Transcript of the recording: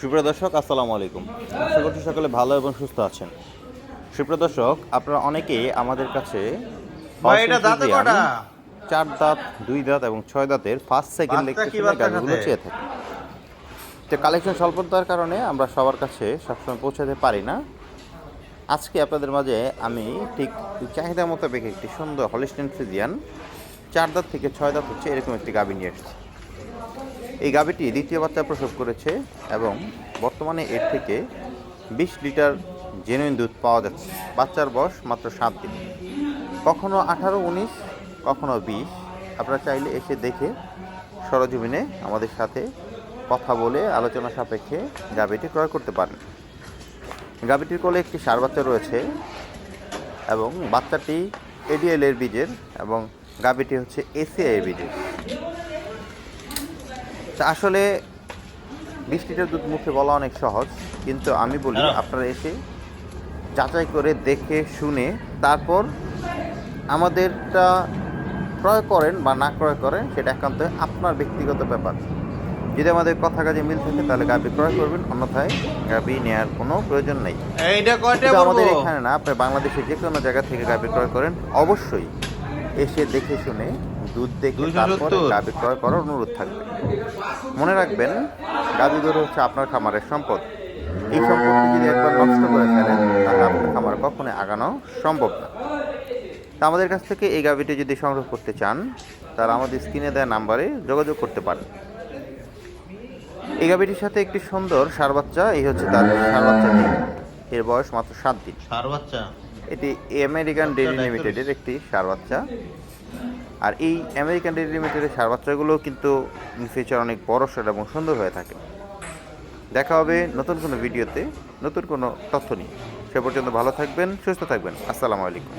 সুপ্রিয় দর্শক আসসালামু আলাইকুম। আশা করছি সকলে ভালো এবং সুস্থ আছেন। সুপ্রিয় দর্শক আপনারা অনেকেই আমাদের কাছে চার দাঁত দুই দাঁত এবং ছয় দাঁতের ফার্স্ট সেকেন্ড বাচ্চা কি লেকটেশনের বাচ্চা গাড়িগুলো চেয়ে থাকি। তো কালেকশন স্বল্পতার কারণে আমরা সবার কাছে সবসময় পৌঁছাতে পারি না। আজকে আপনাদের মাঝে আমি ঠিক চাহিদা মোতাবেক একটি সুন্দর হলিস্টেন ফ্রিজিয়ান চার দাঁত থেকে ছয় দাঁত হচ্ছে এরকম একটি গাভি নিয়ে এসেছি। এই গাভীটি দ্বিতীয় বাচ্চা প্রসব করেছে এবং বর্তমানে এর থেকে বিশ লিটার জেনুইন দুধ পাওয়া যাচ্ছে। বাচ্চার বয়স মাত্র সাত দিন। কখনো আঠারো, উনিশ, কখনো বিশ। আপনারা চাইলে এসে দেখে সরজমিনে আমাদের সাথে কথা বলে আলোচনা সাপেক্ষে গাভীটি ক্রয় করতে পারেন। গাভীটির কোলে একটি সার বাচ্চা রয়েছে এবং বাচ্চাটি এডিএল এর বীজের এবং গাভীটি হচ্ছে এসিআই বীজের। আসলে বিশ লিটার দুধ মুখে বলা অনেক সহজ কিন্তু আমি বলি। আপনারা এসে যাচাই করে দেখে শুনে তারপর আমাদেরটা ক্রয় করেন বা না ক্রয় করেন সেটা একান্ত আপনার ব্যক্তিগত ব্যাপার। যদি আমাদের কথা কাজে মিল থাকে তাহলে গাবি ক্রয় করবেন অন্যথায় গাবি নেওয়ার কোনো প্রয়োজন নেই। আমাদের এখানে না আপনি বাংলাদেশের যে কোনো জায়গা থেকে গাবি ক্রয় করেন অবশ্যই। এসে দেখে শুনে দুধ দেখে 270 তারপরে গাবি ক্রয় করার অনুরোধ থাকবে। মনে রাখবেন গাবি গরু হচ্ছে আপনার খামারের সম্পদ। এই সম্পদটি যদি একবার নষ্ট করে ফেলেন তাহলে আপনার খামার কখনোই আগানো সম্ভব না। তা আমাদের কাছ থেকে এই গাবিটি যদি সংগ্রহ করতে চান তাহলে আমাদের স্ক্রিনে দেওয়া নাম্বারে যোগাযোগ করতে পারেন। এই গাবিটির সাথে একটি সুন্দর সার বাচ্চা এই হচ্ছে তার সার বাচ্চাটি। এর বয়স মাত্র সাত দিন। সার বাচ্চা? এটি আমেরিকান ডেইরি লিমিটেডের একটি সার বাচ্চা। আর এই আমেরিকান ডেইরি লিমিটেডের সার বাচ্চাগুলো কিন্তু ফিউচার অনেক বড় সড় এবং সুন্দর হয়ে থাকে। দেখা হবে নতুন কোনো ভিডিওতে নতুন কোনো তথ্য নিয়ে। সে পর্যন্ত ভালো থাকবেন সুস্থ থাকবেন। আসসালামু আলাইকুম।